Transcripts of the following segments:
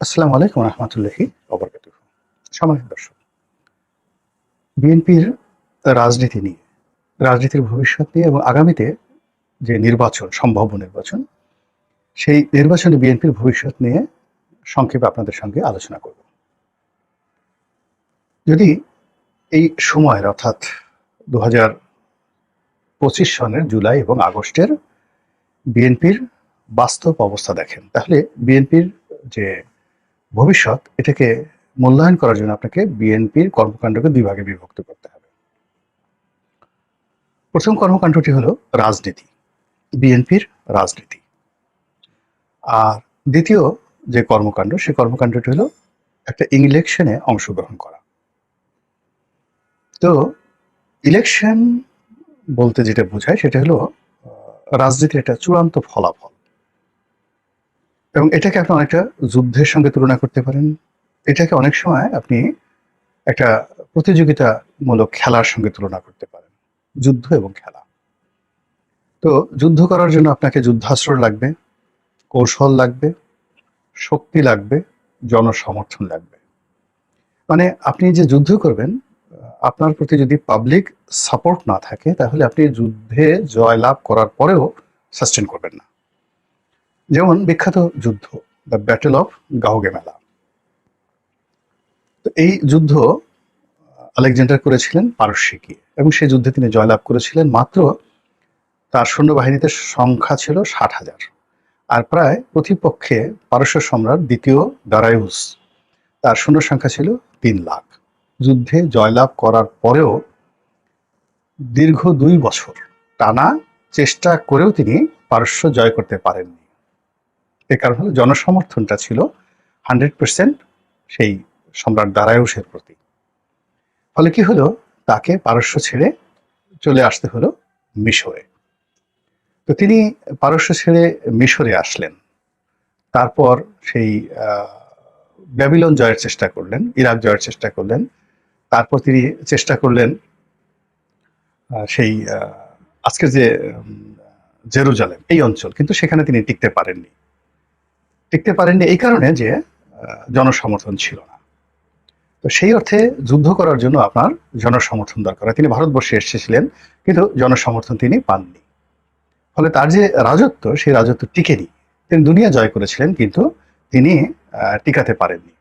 আসসালামু আলাইকুম রহমতুল্লাহি অবরকাত দর্শক বিএনপির রাজনীতি নিয়ে রাজনীতির ভবিষ্যৎ নিয়ে এবং আগামীতে যে নির্বাচন সম্ভাব্য নির্বাচন সেই নির্বাচনে বিএনপির ভবিষ্যৎ নিয়ে সংক্ষেপে আপনাদের সঙ্গে আলোচনা করব। যদি এই সময়ের অর্থাৎ দু হাজার পঁচিশ সনের জুলাই এবং আগস্টের বিএনপির বাস্তব অবস্থা দেখেন তাহলে বিএনপির যে ভবিষ্যৎ এটাকে মূল্যায়ন করার জন্য আপনাকে বিএনপির কর্মকাণ্ডকে দুই ভাগে বিভক্ত করতে হবে। প্রথম কর্মকাণ্ডটি হলো রাজনীতি, বিএনপির রাজনীতি। আর দ্বিতীয় যে কর্মকাণ্ড, সে কর্মকাণ্ডটি হলো একটা ইলেকশনে অংশগ্রহণ করা। তো ইলেকশন বলতে যেটা বোঝায় সেটা হলো রাজনীতির একটা চূড়ান্ত ফলাফল। এবং এটাকে আপনি অনেকটা যুদ্ধের সঙ্গে তুলনা করতে পারেন। এটাকে অনেক সময় আপনি একটা প্রতিযোগিতামূলক খেলার সঙ্গে তুলনা করতে পারেন। যুদ্ধ এবং খেলা। তো যুদ্ধ করার জন্য আপনাকে যুদ্ধাস্ত্র লাগবে, কৌশল লাগবে, শক্তি লাগবে, জনসমর্থন লাগবে। মানে আপনি যে যুদ্ধ করবেন, আপনার প্রতি যদি পাবলিক সাপোর্ট না থাকে, তাহলে আপনি যুদ্ধে জয়লাভ করার পরেও সাস্টেন করবেন না। যেমন বিখ্যাত যুদ্ধ, দ্য ব্যাটেল অফ গাউগে মেলা। তো এই যুদ্ধ আলেকজান্ডার করেছিলেন পারস্যে গিয়ে এবং সেই যুদ্ধে তিনি জয়লাভ করেছিলেন মাত্র, তার সৈন্যবাহিনীতে সংখ্যা ছিল ষাট হাজার। আর প্রায় প্রতিপক্ষে পারস্য সম্রাট দ্বিতীয় দারায়ুস, তার সৈন্য সংখ্যা ছিল তিন লাখ। যুদ্ধে জয়লাভ করার পরেও দীর্ঘ দুই বছর টানা চেষ্টা করেও তিনি পারস্য জয় করতে পারেননি। এর কারণ হলো জনসমর্থনটা ছিল হান্ড্রেড পার্সেন্ট সেই সম্রাট দারায়ুসের প্রতি। ফলে কি হলো? তাকে পারস্য ছেড়ে চলে আসতে হলো মিশরে। তো তিনি পারস্য ছেড়ে মিশরে আসলেন। তারপর সেই ব্যাবিলন জয়ের চেষ্টা করলেন, ইরাক জয়ের চেষ্টা করলেন। তারপর তিনি চেষ্টা করলেন সেই আজকের যে জেরুজালেম, এই অঞ্চল। কিন্তু সেখানে তিনি টিকতে পারেননি। টিকতে পারেননি এই কারণে যে জনসমর্থন ছিল না। তো সেই অর্থে যুদ্ধ করার জন্য আপনার জনসমর্থন দরকার তিনি ভারতবর্ষে এসেছিলেন, কিন্তু জনসমর্থন তিনি পাননি। ফলে তার যে রাজত্ব, সেই রাজত্ব টিকেনি। তিনি দুনিয়া জয় করেছিলেন, কিন্তু তিনি টিকাতে পারেননি।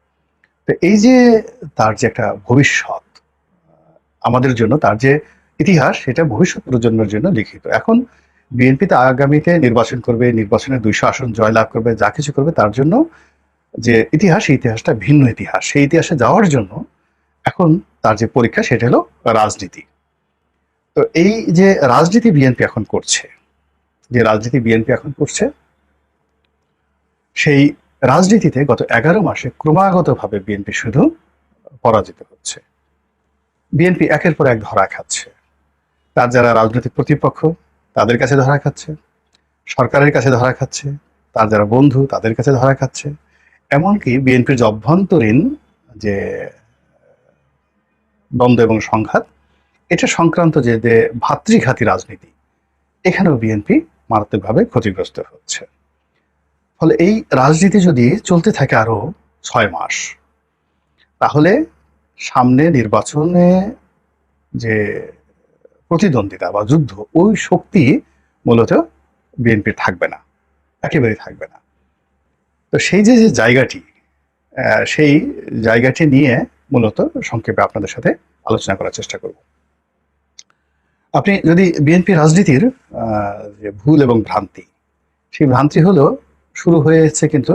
তো এই যে তার যে একটা ভবিষ্যৎ আমাদের জন্য তার যে ইতিহাস, সেটা ভবিষ্যৎ প্রজন্মের জন্য লিখিত। এখন বিএনপি তে আগামীতে নির্বাচন করবে, নির্বাচনে দুইশো আসন জয়লাভ করবে, যা কিছু করবে তার জন্য যে ইতিহাস, সেই ইতিহাসটা ভিন্ন ইতিহাস। সেই ইতিহাসে যাওয়ার জন্য এখন তার যে পরীক্ষা সেটা হলো রাজনীতি। তো এই যে রাজনীতি বিএনপি এখন করছে, যে রাজনীতি বিএনপি এখন করছে, সেই রাজনীতিতে গত এগারো মাসে ক্রমাগতভাবে বিএনপি শুধু পরাজিত হচ্ছে। বিএনপি একের পর এক ধরা খাচ্ছে। তার যারা রাজনৈতিক প্রতিপক্ষ তাদের কাছে ধরা খাচ্ছে, সরকারের কাছে ধরা খাচ্ছে, তার যারা বন্ধু তাদের কাছে ধরা খাচ্ছে। এমনকি বিএনপির যে অভ্যন্তরীণ যে দ্বন্দ্ব এবং সংঘাত, এটা সংক্রান্ত যে যে ভাতৃঘাতী রাজনীতি, এখানেও বিএনপি মারাত্মকভাবে ক্ষতিগ্রস্ত হচ্ছে। ফলে এই রাজনীতি যদি চলতে থাকে আরও ছয় মাস, তাহলে সামনে নির্বাচনে যে প্রতিদ্বন্দ্বিতা বা যুদ্ধ, ওই শক্তি মূলত বিএনপির থাকবে না, একেবারেই থাকবে না। তো সেই যে যে জায়গাটি সেই জায়গাটি নিয়ে মূলত সংক্ষেপে আপনাদের সাথে আলোচনা করার চেষ্টা করব। আপনি যদি বিএনপি রাজনীতির যে ভুল এবং ভ্রান্তি, সেই ভ্রান্তি হলো শুরু হয়েছে কিন্তু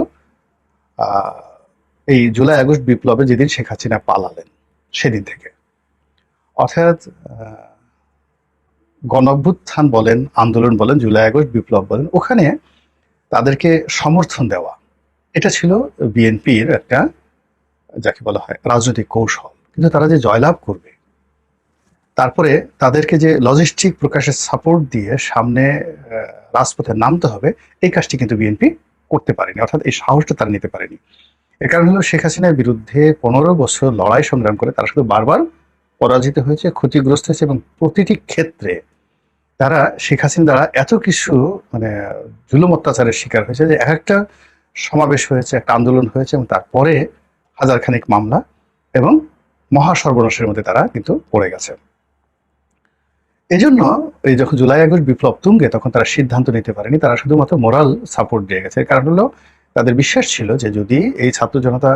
এই জুলাই আগস্ট বিপ্লবে যেদিন শেখ হাসিনা পালালেন, সেদিন থেকে। অর্থাৎ আহ, গণঅভ্যুত্থান বলেন আন্দোলন বলেন জুলাই আগস্ট বিপ্লব বলেন ওখানে তাদেরকে সমর্থন দেওয়া। এটা ছিল বিএনপির একটা যাকে বলা হয় রাজনৈতিক কৌশল। কিন্তু তারা যে জয়লাভ করবে তারপরে তাদেরকে যে লজিস্টিক প্রকাশের সাপোর্ট দিয়ে সামনে রাজপথে নামতে হবে এই কাজটি কিন্তু বিএনপি করতে পারেনি। অর্থাৎ এই সাহসটা তারা নিতে পারেনি। এর কারণ হলো শেখ হাসিনার বিরুদ্ধে পনেরো বছর লড়াই সংগ্রাম করে তারা শুধু বারবার পরাজিত হয়েছে ক্ষতিগ্রস্ত হয়েছে এবং প্রতিটি ক্ষেত্রে তারা শেখ হাসিনা দ্বারা এত কিছু মানে জুলুম অত্যাচারের শিকার হয়েছে যে এক একটা সমাবেশ হয়েছে, একটা আন্দোলন হয়েছে এবং তারপরে হাজার খানিক মামলা এবং মহা সর্বনাশের মধ্যে তারা কিন্তু পড়ে গেছে। এই জন্য এই যখন জুলাই আগস্ট বিপ্লব তুঙ্গে তখন তারা সিদ্ধান্ত নিতে পারেনি, তারা শুধুমাত্র মোরাল সাপোর্ট দিয়ে গেছে। কারণ হলো, তাদের বিশ্বাস ছিল যে যদি এই ছাত্র জনতা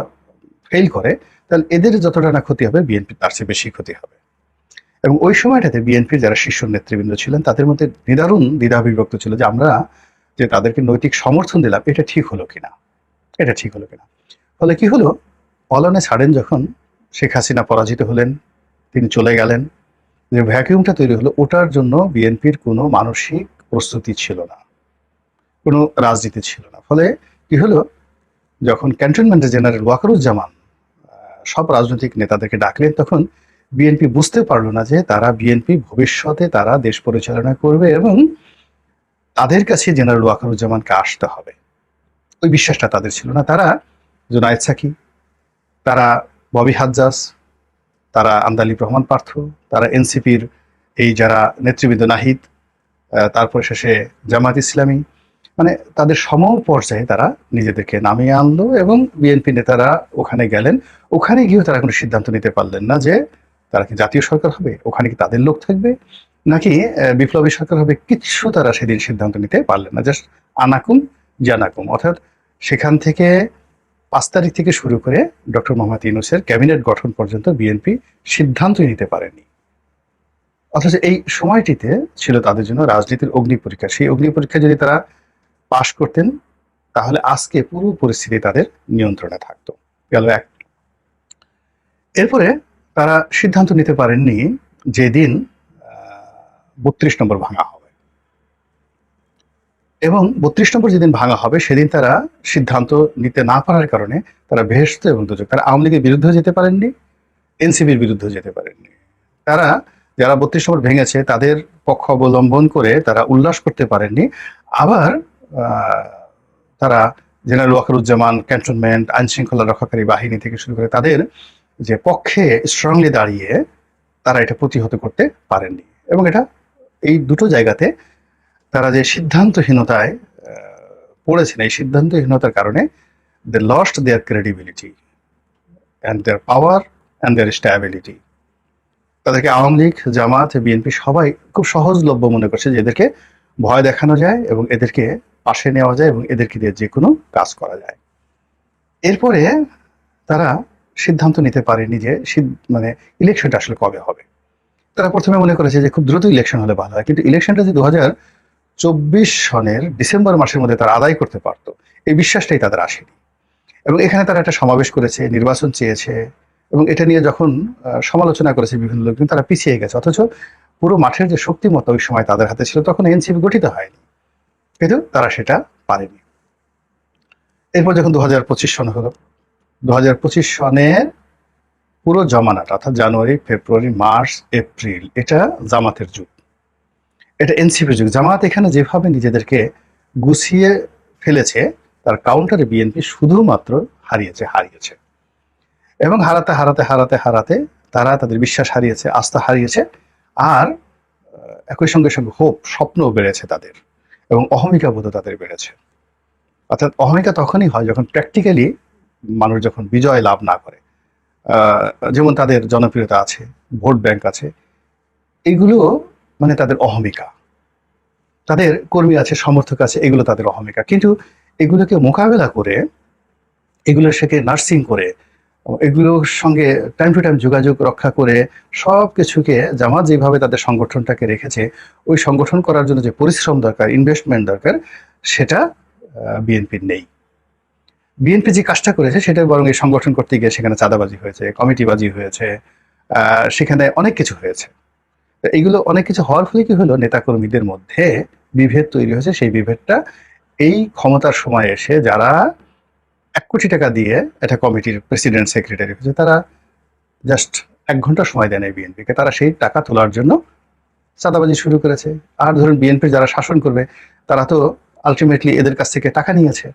ফেল করে, তাহলে এদের যতটা না ক্ষতি হবে বিএনপি তার চেয়ে বেশি ক্ষতি হবে। এবং ওই সময়টাতে বিএনপির যারা শীর্ষ নেতৃবৃন্দ ছিলেন, তাদের মধ্যে নিদারুণ দ্বিধা বিভক্ত ছিল যে আমরা যে তাদেরকে নৈতিক সমর্থন দিলাম, এটা ঠিক হলো কিনা? এটা ঠিক হলো কিনা? ফলে কি হলো? পলনে ছাড়েন যখন শেখ হাসিনা পরাজিত হলেন, তিনি চলে গেলেন, যে ভ্যাকিউমটা তৈরি হলো, ওটার জন্য বিএনপির কোনো মানসিক প্রস্তুতি ছিল না, কোনো রাজনীতি ছিল না। ফলে কি হলো? যখন ক্যান্টনমেন্টের জেনারেল ওয়াকারুজ্জামান সব রাজনৈতিক নেতাদেরকে ডাকলেন, তখন বিএনপি বুঝতে পারল না যে তারা বিএনপি ভবিষ্যতে তারা দেশ পরিচালনা করবে এবং তাদের কাছে জেনারেল ওয়াকারুজ্জামানকে আসতে হবে। ওই বিশ্বাসটা তাদের ছিল না। তারা জুনায়েদ সাকি, তারা ববি হাজ্জাস তারা আন্দালিব রহমান পার্থ, তারা এনসিপির এই যারা নেতৃবৃন্দ নাহিদ তারপর শেষে জামাত ইসলামী। মানে তাদের সম পর্যায়ে তারা নিজেদেরকে নামিয়ে আনলো এবং বিএনপি নেতারা ওখানে গেলেন। ওখানে গিয়েও তারা কোনো সিদ্ধান্ত নিতে পারলেন না যে তারা কি জাতীয় সরকার হবে? ওখানে কি তাদের লোক থাকবে? নাকি বিপ্লবী সরকার হবে? কিচ্ছু তারা সেদিন সিদ্ধান্ত নিতে পারলেন না। জাস্ট আনাকুম, জানাকুম। অর্থাৎ সেখান থেকে পাঁচ তারিখ থেকে শুরু করে ডক্টর মোহাম্মদ ইউনুসের ক্যাবিনেট গঠন পর্যন্ত বিএনপি সিদ্ধান্তই নিতে পারেনি। অথচ এই সময়টিতে ছিল তাদের জন্য রাজনীতির অগ্নি পরীক্ষা। সেই অগ্নি পরীক্ষা যদি তারা পাশ করতেন, তাহলে আজকে পুরো পরিস্থিতি তাদের নিয়ন্ত্রণে থাকতো। গেল এক। এরপরে তারা সিদ্ধান্ত নিতে পারেননি যেদিন বত্রিশ নম্বর ভাঙা হবে। এবং বত্রিশ নম্বর যেদিন ভাঙা হবে, সেদিন তারা সিদ্ধান্ত নিতে না পারার কারণে তারা বেহেস্ত এবং দুযোগ তারা আওয়ামী লীগের বিরুদ্ধে যেতে পারেননি এনসিবির বিরুদ্ধে যেতে পারেননি। তারা যারা বত্রিশ নম্বর ভেঙেছে, তাদের পক্ষ অবলম্বন করে তারা উল্লাস করতে পারেননি। আবার তারা জেনারেল ওয়াকারুজ্জামান ক্যান্টনমেন্ট আইন শৃঙ্খলা রক্ষাকারী বাহিনী থেকে শুরু করে তাদের যে পক্ষে স্ট্রংলি দাঁড়িয়ে তারা এটা প্রতিহত করতে পারেননি। এবং এটা এই দুটো জায়গাতে তারা যে সিদ্ধান্তহীনতায় পড়েছেন, এই সিদ্ধান্তহীনতার কারণে they lost their credibility and their power and their stability তাদেরকে আওয়ামী লীগ, জামাত, বিএনপি সবাই খুব সহজলভ্য মনে করছে যে এদেরকে ভয় দেখানো যায় এবং এদেরকে পাশে নেওয়া যায় এবং এদেরকে দিয়ে যে কোনো কাজ করা যায়। এরপরে তারা সিদ্ধান্ত নিতে পারেনি যে মানে ইলেকশনটা আসলে কবে হবে। তারা প্রথমে মনে করেছে যে খুব দ্রুত ইলেকশন হলে ভালো হয়। কিন্তু ইলেকশনটা যে দু চব্বিশ সনের ডিসেম্বর মাসের মধ্যে তারা আদায় করতে পারতো, এই বিশ্বাসটাই তাদের আসেনি। এবং এখানে তারা একটা সমাবেশ করেছে, নির্বাচন চেয়েছে এবং এটা নিয়ে যখন সমালোচনা করেছে বিভিন্ন লোকজন, তারা পিছিয়ে গেছে। অথচ পুরো মাঠের যে শক্তিমত্তা ওই সময় তাদের হাতে ছিল, তখন এনসিপি গঠিত হয়নি। কিন্তু তারা সেটা পারেনি। এরপর যখন দু হাজার পঁচিশ সন হলো দু হাজার পঁচিশ সনের পুরো জমানাটা, অর্থাৎ জানুয়ারি, ফেব্রুয়ারি, মার্চ, এপ্রিল, এটা জামাতের যুগ। এটা এনসিপির যুগ। জামাত এখানে যেভাবে নিজেদেরকে গুছিয়ে ফেলেছে, তার কাউন্টারে বিএনপি শুধুমাত্র হারিয়েছে হারিয়েছে। এবং হারাতে হারাতে হারাতে হারাতে তারা তাদের বিশ্বাস হারিয়েছে, আস্থা হারিয়েছে, আর একই সঙ্গে সঙ্গে হোপ স্বপ্নও বেড়েছে তাদের। এবং অহমিকা বোধ তাদের বেড়েছে। অর্থাৎ অহমিকা তখনই হয় যখন প্র্যাকটিক্যালি মানুষ যখন বিজয় লাভ না করে যেমন তাদের জনপ্রিয়তা আছে, ভোট ব্যাংক আছে, এগুলো মানে তাদের অহমিকা। তাদের কর্মী আছে, সমর্থক আছে, এগুলো তাদের অহমিকা। কিন্তু এগুলোকে মোকাবেলা করে, এগুলো সেকে নার্সিং করে, এগুলোর সঙ্গে টাইম টু টাইম যোগাযোগ রক্ষা করে সব কিছুকে জামাত যেভাবে তাদের সংগঠনটাকে রেখেছে, ওই সংগঠন করার জন্য যে পরিশ্রম দরকার ইনভেস্টমেন্ট দরকার, সেটা বিএনপির নেই। বিএনপি যে কাজটা করেছে, সেটা বরং এই সংগঠন করতে গিয়ে সেখানে চাঁদাবাজি হয়েছে, কমিটিবাজি হয়েছে সেখানে অনেক কিছু হয়েছে। এইগুলো অনেক কিছু হওয়ার ফলে কি হলো? নেতাকর্মীদের মধ্যে বিভেদ তৈরি হয়েছে। সেই বিভেদটা এই ক্ষমতার সময় এসে যারা এক কোটি টাকা দিয়ে একটা কমিটির প্রেসিডেন্ট, সেক্রেটারি হয়েছে, তারা জাস্ট এক ঘণ্টা সময় দেন এই বিএনপিকে। তারা সেই টাকা তোলার জন্য চাঁদাবাজি শুরু করেছে। আর ধরুন বিএনপি যারা শাসন করবে, তারা তো আলটিমেটলি এদের কাছ থেকে টাকা নিয়েছে।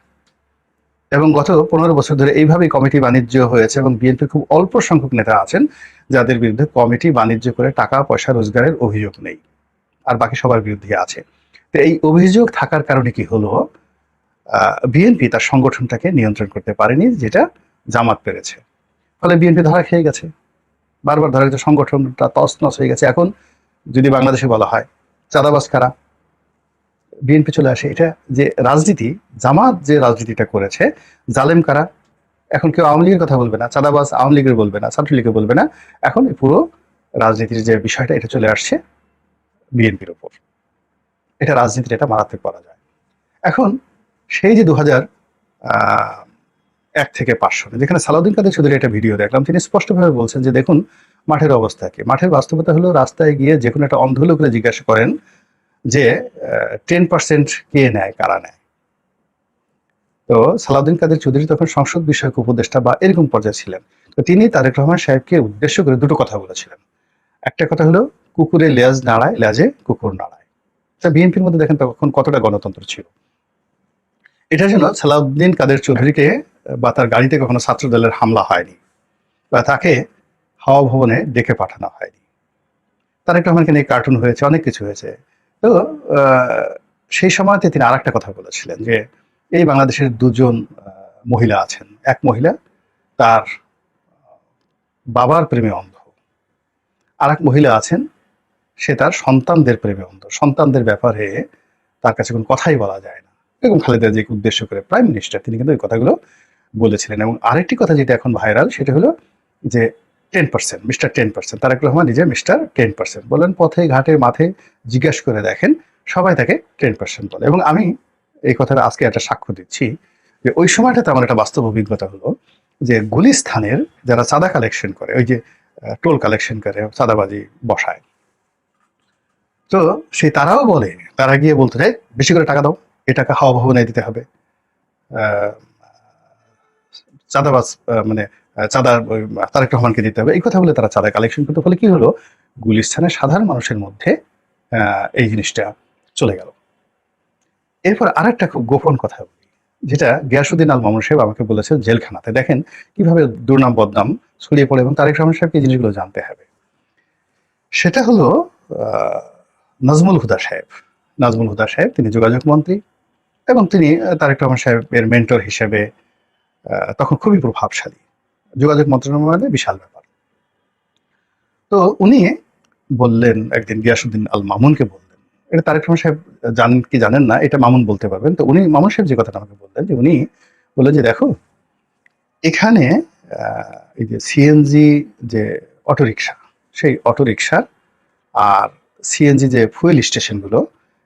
এবং গত পনেরো বছর ধরে এইভাবেই কমিটি বাণিজ্য হয়েছে এবং বিএনপি খুব অল্প সংখ্যক নেতা আছেন, যাদের বিরুদ্ধে কমিটি বাণিজ্য করে টাকা, পয়সা, রোজগারের অভিযোগ নেই আর বাকি সবার বিরুদ্ধে আছে। তো এই অভিযোগ থাকার কারণে কি হলো? বিএনপি তার সংগঠনটাকে নিয়ন্ত্রণ করতে পারেনি, যেটা জামাত পেরেছে। ফলে বিএনপি ধরা খেয়ে গেছে। বারবার ধরা গেছে সংগঠনটা তছনছ হয়ে গেছে। এখন যদি বাংলাদেশে বলা হয়, চাঁদাবাজ কারা? বিএনপি চলে আসে, এটা যে রাজনীতি, জামাত যে রাজনীতিটা করেছে, জালেম কারা? এখন কেউ আওয়ামী লীগের কথা বলবে না, চাঁদাবাজ আওয়ামী লীগের বলবে না, ছাত্রলীগের বলবে না। এখন পুরো রাজনীতির যে বিষয়টা, এটা চলে আসছে বিএনপির উপর এটা রাজনীতির এটা মারাত্মক করা যায় এখন সেই যে দু এক থেকে পাঁচ সনে যেখানে সালাউদ্দিন কাদের চৌধুরী একটা ভিডিও দেখলাম, তিনি স্পষ্টভাবে বলছেন যে, দেখুন, মাঠের অবস্থা কি? মাঠের বাস্তবতা হলো, রাস্তায় গিয়ে যে কোনো একটা অন্ধ লোকরা জিজ্ঞাসা করেন যে টেন পার্সেন্ট কে নেয়, কারা নেয়? তো সালাউদ্দিন কাদের চৌধুরী তখন সংসদ বিষয়ক উপদেষ্টা বা এরকম পর্যায়ে ছিলেন। তো তিনি তারেক রহমান সাহেবকে উদ্দেশ্য করে দুটো কথা বলেছিলেন। একটা কথা হলো, কুকুরে লেজ নাড়ায়, লেজে কুকুর নাড়ায়। তা বিএনপির মধ্যে দেখেন তখন কতটা গণতন্ত্র ছিল। এটার জন্য সালাউদ্দিন কাদের চৌধুরীকে বা তার গাড়িতে কখনো ছাত্র দলের হামলা হয়নি বা তাকে হাওয়া ভবনে ডেকে পাঠানো হয়নি। তারেক রহমানকে নিয়ে কার্টুন হয়েছে, অনেক কিছু হয়েছে। তো সেই সময়তে তিনি আর একটা কথা বলেছিলেন যে, এই বাংলাদেশের দুজন মহিলা আছেন। এক মহিলা, তার বাবার প্রেমে অন্ধ। আর এক মহিলা আছেন, সে তার সন্তানদের প্রেমে অন্ধ। সন্তানদের ব্যাপারে তার কাছে কোনো কথাই বলা যায় না। এরকম খালেদা জিকে উদ্দেশ্য করে প্রাইম মিনিস্টার তিনি কিন্তু ওই কথাগুলো বলেছিলেন। এবং আরেকটি কথা যেটা এখন ভাইরাল, সেটা হলো যে ten percent mister ten percent Tarique Rahman নিজে মিস্টার টেন পার্সেন্ট বলেন পথে, ঘাটে, মাঠে জিজ্ঞাসা করে দেখেন, সবাই তাকে টেন পার্সেন্ট বলে। এবং আমি এই কথাটা আজকে একটা সাক্ষ্য দিচ্ছি যে ওই সময়টাতে আমার একটা বাস্তব অভিজ্ঞতা হলো যে গুলিস্থানের যারা চাঁদা কালেকশন করে, ওই যে টোল কালেকশন করে, চাঁদাবাজি বসায়, তো সেই তারাও বলে, তারা গিয়ে বলতে চায় বেশি করে টাকা দাও এ টাকা হাওয়া ভবনে দিতে হবে। চাঁদাবাজ মানে চাঁদা তারেক রহমানকে দিতে হবে। এই কথা বলে তারা চাঁদা কালেকশন করতে ফলে কি হলো? গুলিস্থানের সাধারণ মানুষের মধ্যে এই জিনিসটা চলে গেল। এরপর আরেকটা খুব গোপন কথা যেটা গিয়াসুদ্দিন আল মামুন সাহেব আমাকে বলেছে জেলখানাতে। দেখেন কীভাবে দুর্নাম, বদনাম ছড়িয়ে পড়ে এবং তারেক রহমান সাহেবকে এই জিনিসগুলো জানতে হবে। সেটা হলো নাজমুল হুদা সাহেব। নাজমুল হুদা সাহেব তিনি যোগাযোগ মন্ত্রী এবং তিনি তারেক রহমান সাহেবের মেন্টর হিসেবে তখন খুবই প্রভাবশালী। যোগাযোগ মন্ত্রণালয়ে বিশাল ব্যাপার। তো উনি বললেন, একদিন গিয়াসুদ্দিন আল মামুনকে বললেন, এটা তারেক রহমান সাহেব জানেন কি জানেন না, এটা মামুন বলতে পারবেন। তো উনি, মামুন সাহেব যে কথাটা আমাকে বললেন, যে উনি বললেন যে দেখো, এখানে এই যে সিএনজি যে অটোরিকশা, সেই অটোরিকশার আর সিএনজি যে ফুয়েল স্টেশনগুলো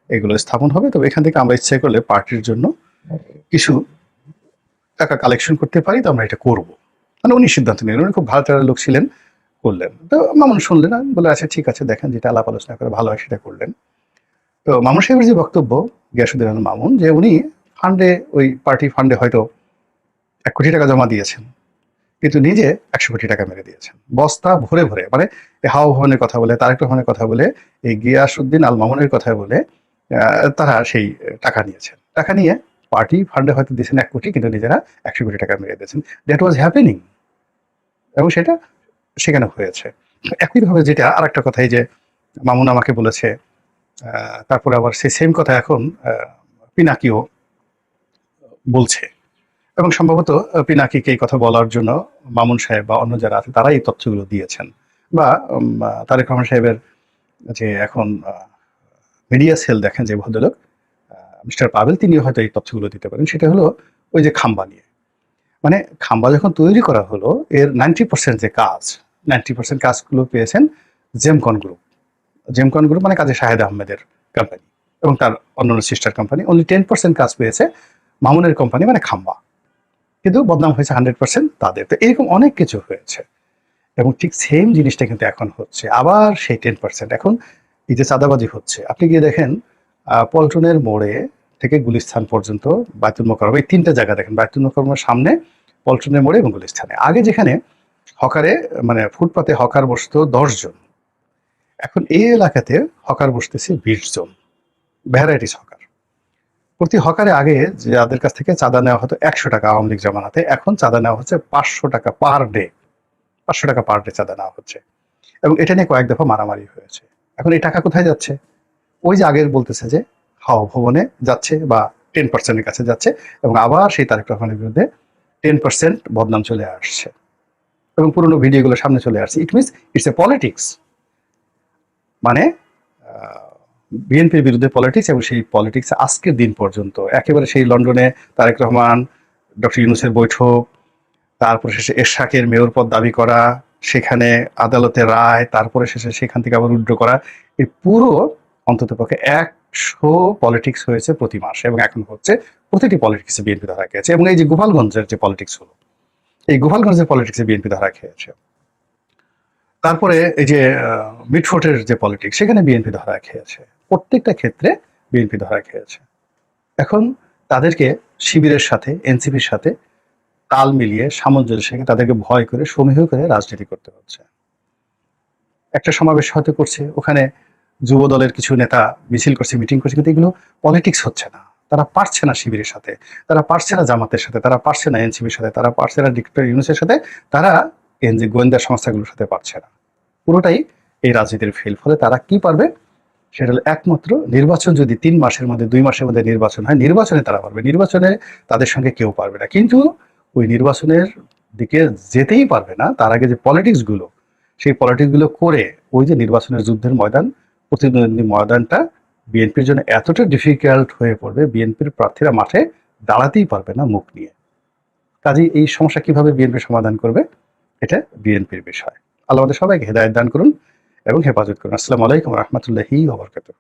এগুলো স্থাপন হবে। তবে এখান থেকে আমরা ইচ্ছে করলে পার্টির জন্য কিছু টাকা কালেকশন করতে পারি, তো আমরা এটা করব। মানে উনি সিদ্ধান্ত নিলেন, উনি খুব ভালো লোক ছিলেন, করলেন। তো মামুন শুনলেন বলে আচ্ছা ঠিক আছে, দেখেন যেটা আলাপ আলোচনা করে ভালো হয় সেটা করলেন। তো মামুন সাহেবের যে বক্তব্য, গিয়াসুদ্দিন আল মামুন, যে উনি ফান্ডে ওই পার্টি ফান্ডে হয়তো এক কোটি টাকা জমা দিয়েছেন, কিন্তু নিজে একশো কোটি টাকা মেরে দিয়েছেন। বস্তা ভরে ভরে মানে হাওয়া ভবনের কথা বলে, তারেক রহমানের কথা বলে, এই গিয়াসুদ্দিন আল মামুনের কথা বলে তারা সেই টাকা নিয়েছেন। টাকা নিয়ে পার্টি ফান্ডে হয়তো দিয়েছেন এক কোটি, কিন্তু নিজেরা একশো কোটি টাকা মেরে দিয়েছেন। দ্যাট ওয়াজ হ্যাপেনিং এবং সেটা সেখানে হয়েছে। একইভাবে যেটা আর একটা কথাই যে মামুন আমাকে বলেছে তারপরে আবার সেই সেম কথা এখন পিনাকিও বলছে। এবং সম্ভবত পিনাকিকে এই কথা বলার জন্য মামুন সাহেব বা অন্য যারা আছে, তারাই এই তথ্যগুলো দিয়েছেন। বা তারেক রহমান সাহেবের যে এখন মিডিয়া সেল দেখেন যে ভদ্রলোক মিস্টার পাবেল তিনিও হয়তো এই তথ্যগুলো দিতে পারেন। সেটা হলো ওই যে খাম্বা নিয়ে। মানে খাম্বা যখন তৈরি করা হলো, এর নাইনটি পার্সেন্ট যে কাজ নাইনটি পার্সেন্ট কাজগুলো পেয়েছেন জেমকন গ্রুপ জেমকন গ্রুপ মানে কাজী শাহেদ আহমেদের কোম্পানি এবং তার অন্যান্য sister company only ten percent কাজ পেয়েছে মামুনের কোম্পানি মানে খাম্বা। কিন্তু বদনাম হয়েছে হান্ড্রেড পার্সেন্ট তাদের। তো এরকম অনেক কিছু হয়েছে। এবং ঠিক সেম জিনিসটা কিন্তু এখন হচ্ছে। আবার সেই টেন পার্সেন্ট এখন এই যে চাঁদাবাজি হচ্ছে। আপনি গিয়ে দেখেন পল্টনের মোড়ে থেকে গুলিস্থান পর্যন্ত বায়তুল মোকারম এই তিনটা জায়গা দেখেন। বায়তুল মোকারমের সামনে পল্টনের মোড়ে এবং গুলিস্থানে আগে যেখানে হকারে মানে ফুটপাতে হকার বসতো দশ জন এখন এই এলাকাতে হকার বসতেছে বিশ জন ভ্যারাইটিস হকার। প্রতি হকারে আগে যাদের কাছ থেকে চাঁদা নেওয়া হতো একশো টাকা আওয়ামী লীগ জমানাতে, এখন চাঁদা নেওয়া হচ্ছে পাঁচশো টাকা পার ডে। পাঁচশো টাকা পার ডে চাঁদা নেওয়া হচ্ছে। এবং এটা নিয়ে কয়েক দফা মারামারি হয়েছে। এখন এই টাকা কোথায় যাচ্ছে? ওই যে আগের বলতেছে যে হাওয়া ভবনে যাচ্ছে বা টেন পার্সেন্টের কাছে যাচ্ছে এবং আবার সেই তারেক রহমানের বিরুদ্ধে টেন পার্সেন্ট বদনাম চলে আসছে। এবং পুরোনো ভিডিওগুলো সামনে চলে আসছে। It means it's a politics মানে বিএনপির বিরুদ্ধে পলিটিক্স এবং সেই পলিটিক্স আজকের দিন পর্যন্ত। একেবারে সেই লন্ডনে তারেক রহমান, ডক্টর ইউনুসের বৈঠক, তারপরে শেষে এরশাকের মেয়র পদ দাবি করা, সেখানে আদালতের রায়, তারপরে শেষে সেখান থেকে আবার উড্র করা। এই পুরো অন্তত পক্ষে একশো পলিটিক্স হয়েছে প্রতি মাসে এবং এখন হচ্ছে প্রতিটি পলিটিক্সে বিএনপি ধরা খেয়েছে এবং এই যে গোপালগঞ্জের যে পলিটিক্স হলো, এই গোপালগঞ্জের পলিটিক্সে বিএনপি ধরা খেয়েছে তারপরে এই যে মিটফোর্টের যে পলিটিক্স সেখানে বিএনপি ধরা খেয়েছে প্রত্যেকটা ক্ষেত্রে বিএনপি ধরা খেয়েছে এখন তাদেরকে শিবিরের সাথে, এনসিপির সাথে তাল মিলিয়ে, সামঞ্জস্য তাদেরকে ভয় করে, সমীহ করে রাজনীতি করতে হচ্ছে। একটা সমাবেশ হয়তো করছে, ওখানে যুব দলের কিছু নেতা মিছিল করছে, মিটিং করছে, কিন্তু এগুলো পলিটিক্স হচ্ছে না। তারা পারছে না শিবিরের সাথে, তারা পারছে না জামাতের সাথে, তারা পারছে না এনসিবির সাথে, তারা পারছে না ডিক্টর ইউনুসের সাথে, তারা এনজি গোয়েন্দা সংস্থাগুলোর সাথে পারছে না। পুরোটাই এই রাজনীতির ফেল। ফলে তারা কি পারবে? সেটা হলো একমাত্র নির্বাচন যদি তিন মাসের মধ্যে, দুই মাসের মধ্যে নির্বাচন হয়, নির্বাচনে তারা পারবে। নির্বাচনে তাদের সঙ্গে কেউ পারবে না। কিন্তু ওই নির্বাচনের দিকে যেতেই পারবে না, তার আগে যে পলিটিক্সগুলো, সেই পলিটিক্সগুলো করে ওই যে নির্বাচনের যুদ্ধের ময়দান, প্রতিদ্বন্দ্বী ময়দানটা বিএনপির জন্য এতটা ডিফিকাল্ট হয়ে পড়বে, বিএনপির প্রার্থীরা মাঠে দাঁড়াতেই পারবে না মুখ নিয়ে। কাজেই এই সমস্যা কীভাবে বিএনপি সমাধান করবে, এটা বিএনপির বিষয়। আল্লাহ আমাদের সবাইকে হেদায়ত দান করুন এবং হেফাজত করুন। আসসালামু আলাইকুম রহমতুল্লাহি ওবরকাতুহ